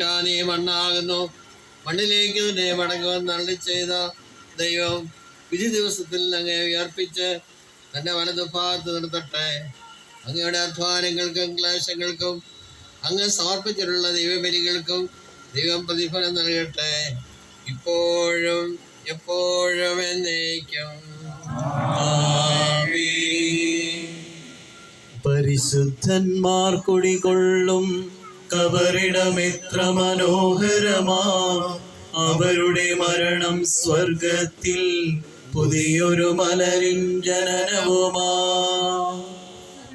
നീ മണ്ണാകുന്നു. മണ്ണിലേക്ക് നീ മടങ്ങുവാൻ നള്ളി ചെയ്ത ദൈവം വിധി ദിവസത്തിൽ അങ്ങേ ഉയർപ്പിച്ച് തന്റെ വലതുഭാഗത്ത് നിർത്തട്ടെ. അങ്ങയുടെ അധ്വാനങ്ങൾക്കും ക്ലേശങ്ങൾക്കും അങ്ങ് സമർപ്പിച്ചിട്ടുള്ള ദൈവബലികൾക്കും ദൈവം പ്രതിഫലം നൽകട്ടെ. ഇപ്പോഴും എപ്പോഴും എന്നേക്കും. പരിശുദ്ധന്മാർ കുടികൊള്ളും. കബറിടമെത്ര മനോഹരമാ അവരുടെ മരണം സ്വർഗത്തിൽ പുതിയൊരു മലരിൻ ജനനവുമാ.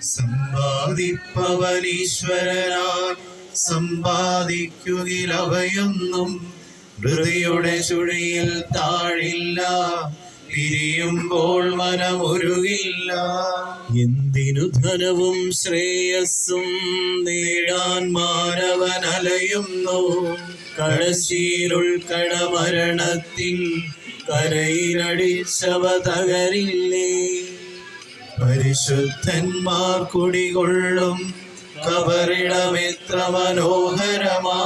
സമ്പാദിപ്പവനീശ്വരനാ. സമ്പാദിക്കുകിലവയൊന്നും ഹൃദയുടെ ചുഴിയിൽ താഴില്ല. പിരിയുമ്പോൾ മനമൊരുകില്ല. എന്തിനു ധനവും ശ്രേയസ്സും നേടാൻ മാനവൻ അലയുന്നു കടശീരുൾക്കട മരണത്തിൽ കരയിലടിച്ചവ തകരില്ലേ? പരിശുദ്ധന്മാർ കുടികൊള്ളും കബറിടമെത്ര മനോഹരമാ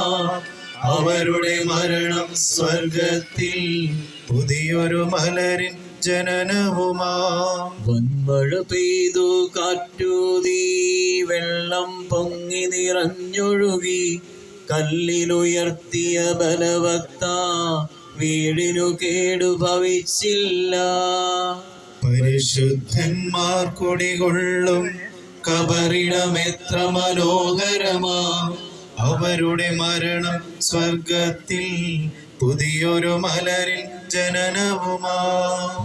അവരുടെ മരണം സ്വർഗത്തിൽ പുതിയൊരു മലരിൻ ജനനവുമാ. വൻമഴ പെയ്തു കാറ്റൂതി വെള്ളം പൊങ്ങി നിറഞ്ഞൊഴുകി കല്ലിലുയർത്തിയ ബലവത്ത വീടിനു കേടുഭവിച്ചില്ല പരിശുദ്ധന്മാർ കുടികൊള്ളും കബറിടമെത്ര മനോഹരമാ. അവരുടെ മരണം സ്വർഗത്തിൽ പുതിയൊരു മലരിൽ ജനനവുമാ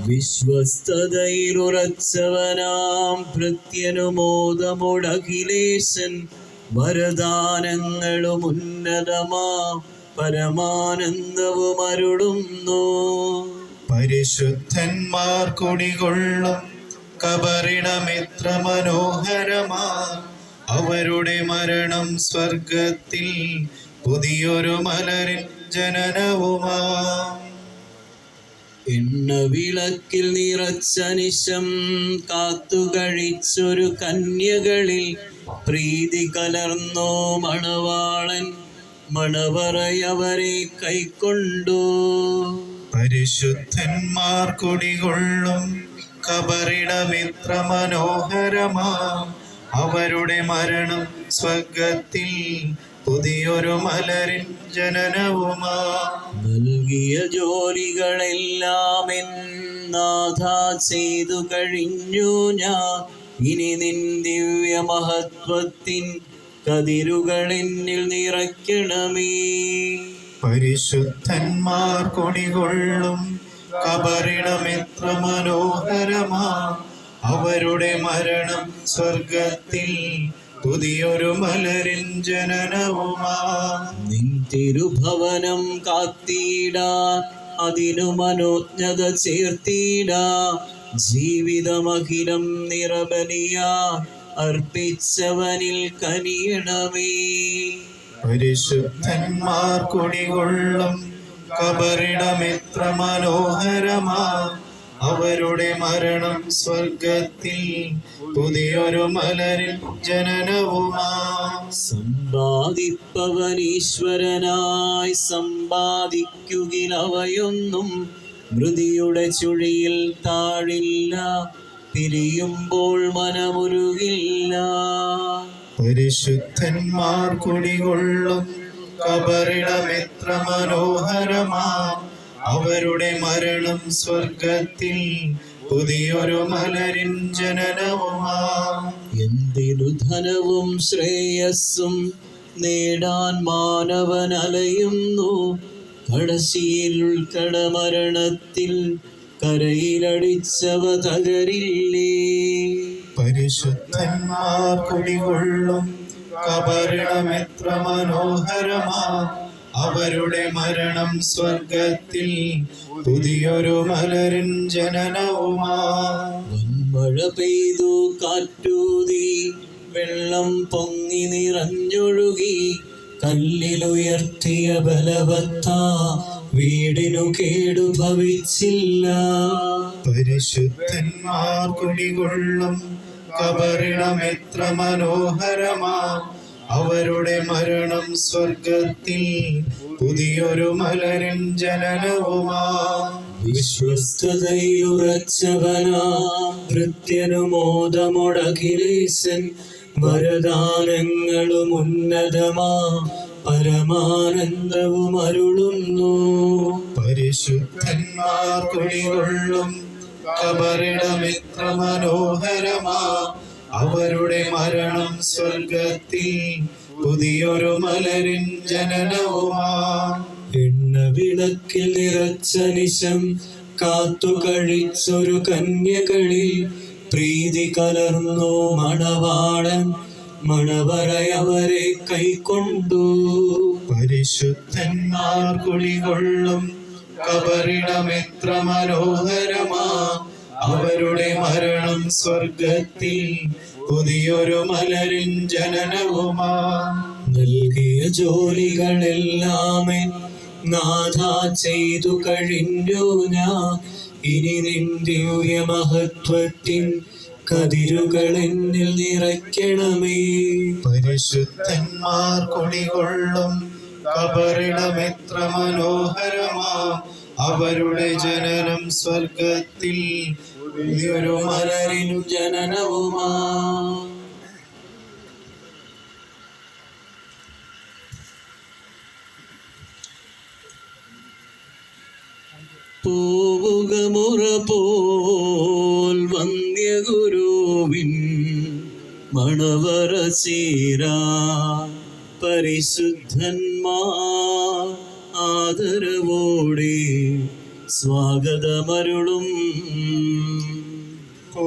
വിശ്വസ്തതയിലുറച്ചവനാം ഭൃത്യനുമോദമുടഖിലേശൻ വരദാനങ്ങളും ഉന്നതമാ പരമാനന്ദവും അരുളുന്നു പരിശുദ്ധന്മാർ കുടികൊള്ളും കബറിടമെത്ര മനോഹരമാ അവരുടെ മരണം സ്വർഗത്തിൽ പുതിയൊരു മലരിൽ ജനനവുമാ. എണ്ണ വിളക്കിൽ നിറച്ച നിശം കാത്തുകഴിച്ചൊരു കന്യകളിൽ പ്രീതി കലർന്നോ മണവാളൻ മണവറയവരെ കൈക്കൊണ്ടു. പരിശുദ്ധന്മാർ കുടികൊള്ളും കബറിടമിത്ര മനോഹരമാ അവരുടെ മരണം സ്വർഗത്തിൽ പുതിയൊരു മലരിൻ ജനനവുമാ. നൽകിയ ജോലികളെല്ലാം എന്നാഥ ചെയ്തു കഴിഞ്ഞു ഞാൻ. ഇനി നിൻ ദിവ്യ മഹത്വത്തിൻ കതിരുകൾ എന്നിൽ നിറയ്ക്കണമേ. പരിശുദ്ധന്മാർ കൊടികൊള്ളും കബറിടമെത്ര മനോഹരമാ. അവരുടെ മരണം സ്വർഗത്തിൽ പുതിയൊരു മലരിൻ ജനനവുമാ. നിൻ തിരുഭവനം കാത്തിടാൻ അതിനു മനോജ്ഞത ചേർത്തിടാ. ജീവിതമഖിലം നിറബലിയ. അർപ്പിച്ചവനിൽ കനിയണമേ. പരിശുദ്ധന്മാർ കുടികൊള്ളും. കബറിടമെത്ര മനോഹരമാ. അവരുടെ മരണം സ്വർഗത്തിൽ പുതിയൊരു മലരിൽ ജനനവുമാ. സമ്പാദിപ്പവനീശ്വരനായി സമ്പാദിക്കുകിലവയൊന്നും മൃതിയുടെ ചുഴിയിൽ താഴില്ല. പിരിയുമ്പോൾ മനമുരുകില്ല. പരിശുദ്ധന്മാർ കുടികൊള്ളും കബറിടമെത്ര മനോഹരമാ. അവരുടെ മരണം സ്വർഗത്തിൽ പുതിയൊരു മലരിൻ ജനനവുമാ. എന്തിനു ധനവും ശ്രേയസ്സും നേടാൻ മാനവൻ അലയുന്നു കടശിയിൽ ഉൾക്കടമരണത്തിൽ കരയിലടിച്ചവ തകരില്ലേ? പരിശുദ്ധന്മാർ കുടികൊള്ളും കബരണമെത്ര മനോഹരമാ. അവരുടെ മരണം സ്വർഗത്തിൽ പുതിയൊരു മലരിൻ ജനനവുമാ. വൻമഴ പെയ്തു കാറ്റൂതി വെള്ളം പൊങ്ങി നിറഞ്ഞൊഴുകി കല്ലിലുയർത്തിയ ബലവത്ത വീടിനു കേടു ഭവിച്ചില്ല. പരിശുദ്ധന്മാർ കുടികൊള്ളും കബറിടമെത്ര മനോഹരമാ. അവരുടെ മരണം സ്വർഗത്തിൽ പുതിയൊരു മലരൻ ജനനവുമാ. വിശ്വസ്തതയുറച്ചവനാ. കൃത്യനുമോദമുടകിലേശൻ വരദാനങ്ങളും ഉന്നതമാ. പരമാനന്ദവും അരുളുന്നു. പരിശുദ്ധന്മാർ കുടികൊള്ളും കബറിടമിത്ര മനോഹരമാ. അവരുടെ മരണം സ്വർഗത്തിൽ പുതിയൊരു മലരിൻ ജനനവുമാ. എണ്ണ വിളക്കിൽ നിറച്ച നിശം കാത്തു കഴിച്ചൊരു കന്യകളിൽ പ്രീതി കലർന്നു മണവാളൻ മണവറയവരെ കൈക്കൊണ്ടു. പരിശുദ്ധന്മാർ കുളികൊള്ളും കബറിടമെത്ര മനോഹരമാ. അവരുടെ മരണം സ്വർഗത്തിൽ പുതിയൊരു മലരിൻ ജനനവുമാ. നൽകിയ ജോലികളെല്ലാമേ നാഥ ചെയ്തു കഴിഞ്ഞു ഞാൻ. ഇനി നിന്റെ മഹത്വത്തിൻ കതിരുകൾ എന്നിൽ നിറയ്ക്കണമേ. പരിശുദ്ധന്മാർ കുടികൊള്ളും കബറിടമെത്ര മനോഹരമാ. അവരുടെ ജനനം സ്വർഗത്തിൽ പുതിയൊരു മലരിനു ജനനവുമാ. പോവുക മുറ പോൽ വന്യഗുരുവിൻ മണവറ സീരാ പരിശുദ്ധന്മാ ആദരവോടെ സ്വാഗതമരുളും.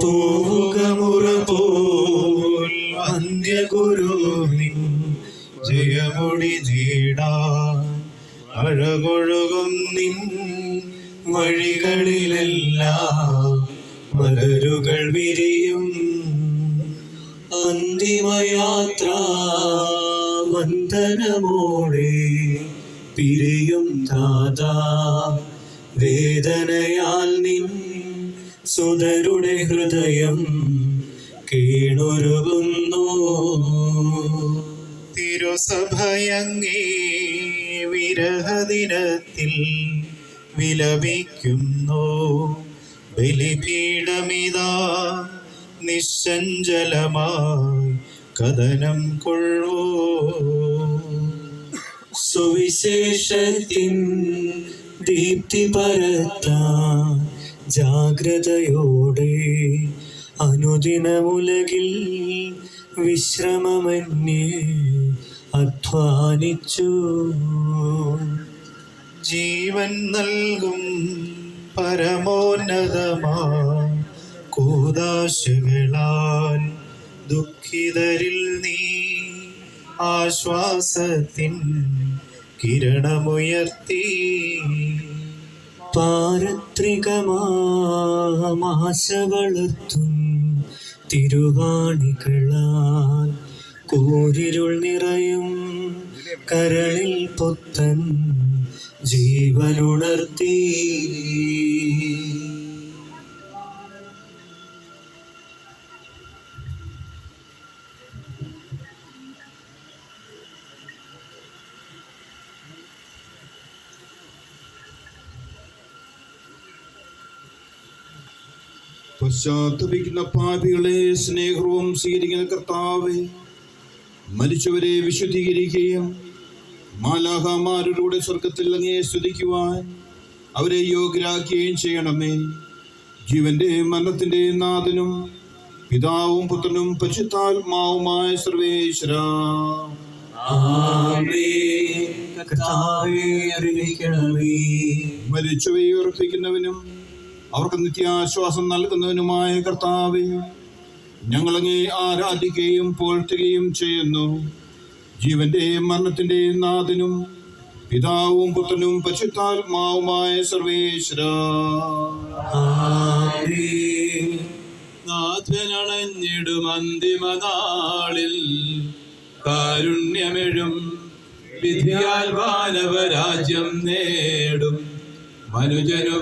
പോവുക മുറ പോൽ വന്യഗുരുവിൻ ജയമൊടി നേടാൻ അഴകൊഴുകും നിൻ വഴികളിലെല്ലാം മലരുകൾ വിരിയും. അന്തിമയാത്ര വന്ദനമോടെ പിരിയും ദാദാ വേദനയാൽ നിൻ സുതരുടെ ഹൃദയം കേണൊരുകുന്നു. തിരുസഭയങ്ങേ വിരഹദിനത്തിൽ വിലപിക്കുന്നു. ബലിപീഠമിതാ നിശ്ചഞ്ചലമായി കഥനം കൊള്ളൂ. സുവിശേഷത്തിൻ ദീപ്തി പരത്താൻ ജാഗ്രതയോടെ അനുദിനമുലകിൽ വിശ്രമമന്യേ അധ്വാനിച്ചു. ജീവൻ നൽകും പരമോന്നതമാ കൂതാശകളാൽ ദുഃഖിതരിൽ നീ ആശ്വാസത്തിൻ കിരണമുയർത്തി. പാരത്രികമാശ വളർത്തും തിരുവാണികളാൽ. കൂരിരുൾ നിറയും കരളിൽ പുത്തൻ ജീവനുണർത്തി. പശ്ചാത്തപിക്കുന്ന പാപികളെ സ്നേഹവും സ്വീകരിക്കുന്ന കർത്താവെ മരിച്ചവരെ വിശുദ്ധീകരിക്കുകയും മാലാഹമാരുടെ സ്വർഗത്തിൽ അങ്ങേ സ്തുതിക്കുവാൻ അവരെ യോഗ്യരാക്കുകയും ചെയ്യണമേ. ജീവന്റെ മരണത്തിന്റെ നാഥനും പിതാവും പുത്രനും പരിശുദ്ധാത്മാവുമായ സർവേശ്വര. മരിച്ചവയെ ഉറപ്പിക്കുന്നവനും അവർക്ക് നിത്യാശ്വാസം നൽകുന്നവനുമായ കർത്താവെ ഞങ്ങളങ്ങേ ആരാധിക്കുകയും പോഴ്ത്തുകയും ചെയ്യുന്നു. ജീവന്റെയും മരണത്തിന്റെയും നാഥനും പിതാവും പുത്രനും പശുത്താത്മാവുമായ സർവേശ്വര. നാഥനണഞ്ഞിടും അന്തിമ അന്തിമനാളിൽ കാരുണ്യമെഴും വിധിയാൽ മാനവരാജ്യം നേടും മനുജനു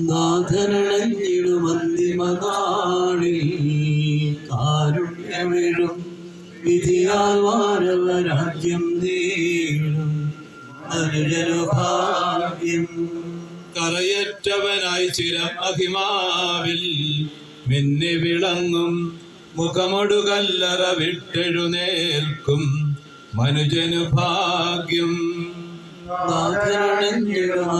ഭാഗ്യം നാഥനണഞ്ഞിടും അന്തിമനാളിൽ കാരുണ്യമിഴും വിധിയാൽ മാനവരാജ്യം നേടും അനുജനുഭാഗ്യം. കറയറ്റവനായി ചിരം അഹിമാവിൽ മിന്നി വിളങ്ങും. മുഖമൊടുകല്ലറ വിട്ടെഴുന്നേൽക്കും. മനുജനു ഭാഗ്യം നാഥനണഞ്ഞിടും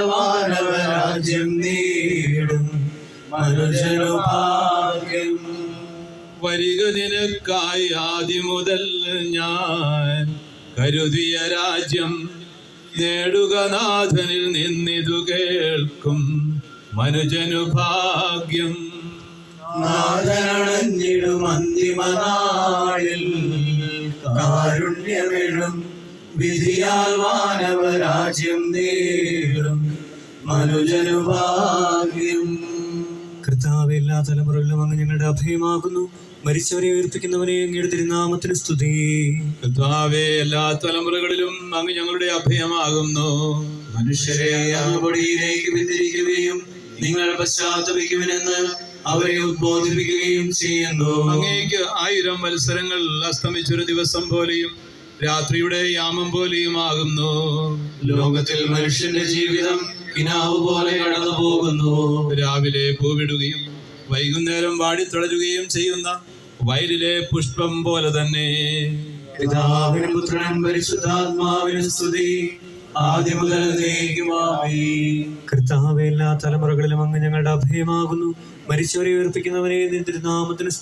മാനവരാജ്യം നേടും. മനുജനുഭാഗ്യം വരിക നിനക്കായി ആദ്യം മുതൽ ഞാൻ കരുതിയ രാജ്യം. നേടുക നാഥനിൽ നിന്നിതു കേൾക്കും മനുജനു ഭാഗ്യം. നാഥനണഞ്ഞിടും അന്തിമനാളിൽ കാരുണ്യമിഴും. വിധിയാൽ മാനവരാജ്യം നേടും മനുജനുഭാഗ്യം. കർത്താവ് എല്ലാ തലമുറകളിലും അങ്ങ് ഞങ്ങളുടെ അഭയമാകുന്നു. മരിച്ചവരെ ഉയർപ്പിക്കുന്നവനെ അങ്ങയുടെ തിരുനാമത്തിന് സ്തുതി. കർത്താവേ എല്ലാ തലമുറകളിലും അങ്ങ് ഞങ്ങളുടെ അഭയമാകുന്നു. മനുഷ്യരെ അങ്ങുപടിയിലേക്ക് വിത്തിരിക്കുകയും നിങ്ങൾ പശ്ചാത്തപിക്കുമെന്ന് അവരെ ഉദ്ബോധിപ്പിക്കുകയും ചെയ്യുന്നു. അങ്ങേക്ക് ആയിരം മത്സരങ്ങൾ അസ്തമിച്ചൊരു ദിവസം പോലെയും രാത്രിയുടെ യാമം പോലെയുമാകുന്നു. ലോകത്തിൽ മനുഷ്യന്റെ ജീവിതം കിനാവ് പോലെ കടന്നു പോകുന്നു. രാവിലെ പൂവിടുകയും വൈകുന്നേരം വാടിത്തുളരുകയും ചെയ്യുന്ന വയലിലെ പുഷ്പം പോലെ തന്നെ. പിതാവിനും പുത്രനും പരിശുദ്ധാത്മാവിനും സ്തുതി. ആദ്യം മുതൽ കർത്താവ് എല്ലാ തലമുറകളിലും അങ്ങ് ഞങ്ങളുടെ അഭയമാകുന്നു. മരിച്ചവരെ ഉയർപ്പിക്കുന്നവനെ നിന്റെ തിരുനാമത്തിന് സ്തുതി